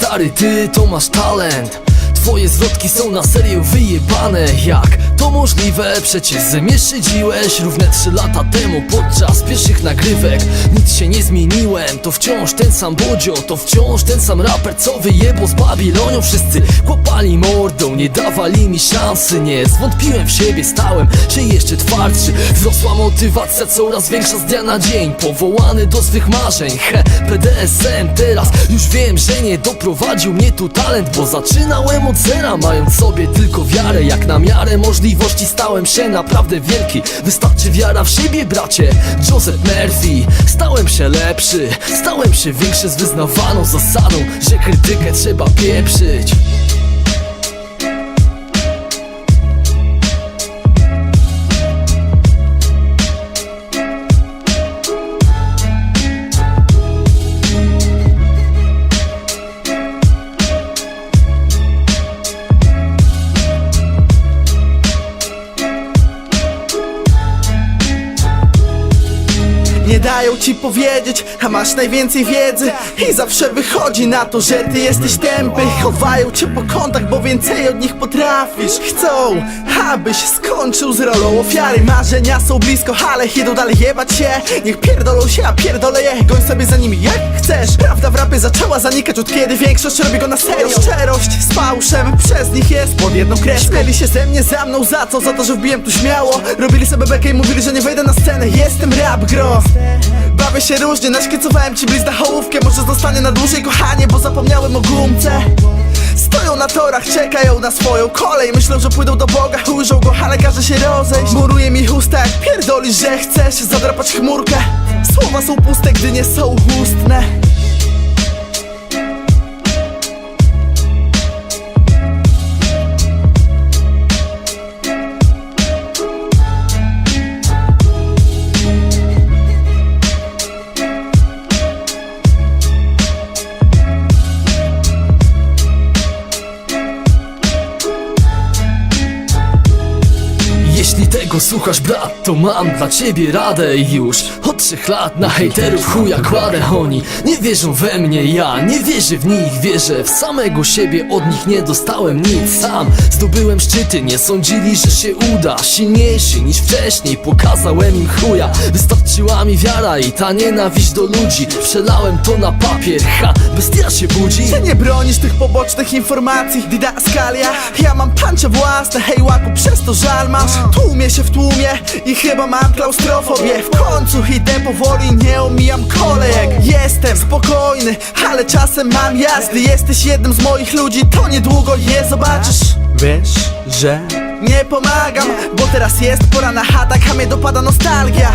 stary, ty to masz talent. Twoje zwrotki są na serio wyjebane. Jak to możliwe? Przecież ze mnie szydziłeś Równe trzy lata temu podczas pierwszych nagrywek. Nic się nie zmieniłem To wciąż ten sam Bodzio To wciąż ten sam raper co wyjebał z Babilonią. Wszyscy kłapali mordą Nie dawali mi szansy Nie zwątpiłem w siebie Stałem się jeszcze twardszy Wzrosła motywacja coraz większa z dnia na dzień Powołany do swych marzeń. He, PDSM teraz już wiem, że nie doprowadził mnie tu talent Bo zaczynałem od zera Mając sobie tylko wiarę. Jak na miarę możliwości stałem się naprawdę wielki. Wystarczy wiara w siebie bracie. Joseph Murphy. Stałem się lepszy Stałem się większy z wyznawaną zasadą Że krytykę trzeba pieprzyć Nie dają ci powiedzieć, a masz najwięcej wiedzy. I zawsze wychodzi na to, że ty jesteś tępy. Chowają cię po kątach, bo więcej od nich potrafisz. Chcą, abyś skończył z rolą ofiary. Marzenia są blisko, ale idą dalej jebać się. Niech pierdolą się, a pierdolę je. Goń sobie za nimi jak chcesz. Prawda w rapie zaczęła zanikać, od kiedy większość robi go na serio. Szczerość z fałszem, przez nich jest pod jedną kreską. Śmieli się ze mnie, za mną, za co? Za to, że wbiłem tu śmiało. Robili sobie bekę i mówili, że nie wejdę na scenę. Jestem rap gro Bawię się różnie, naszkiecowałem ci blizna hołówkę Może zostanie na dłużej kochanie, bo zapomniałem o gumce. Stoją na torach, czekają na swoją kolej. Myślą, że pójdą do Boga, ujrzą go, ale każe się rozejść. Muruje mi usta, jak pierdolisz, że chcesz zadrapać chmurkę. Słowa są puste, gdy nie są ustne Tego słuchasz brat, to mam dla ciebie radę i już. Od trzech lat na hejterów chuja kładę Oni nie wierzą we mnie, ja nie wierzę w nich Wierzę w samego siebie, od nich nie dostałem nic. Sam zdobyłem szczyty, nie sądzili, że się uda. Silniejszy niż wcześniej, pokazałem im chuja. Wystarczyła mi wiara i ta nienawiść do ludzi. Przelałem to na papier, ha, bestia się budzi. Ty nie bronisz tych pobocznych informacji Didaskalia Ja mam pancze własne Hej łaku, przez to żal masz. Tłumie się w tłumie I chyba mam klaustrofobię. W końcu idę powoli Nie omijam kolejek. Jestem spokojny Ale czasem mam jazdy. Jesteś jednym z moich ludzi To niedługo je zobaczysz. Wiesz, że Nie pomagam Bo teraz jest pora na hatak A mnie dopada nostalgia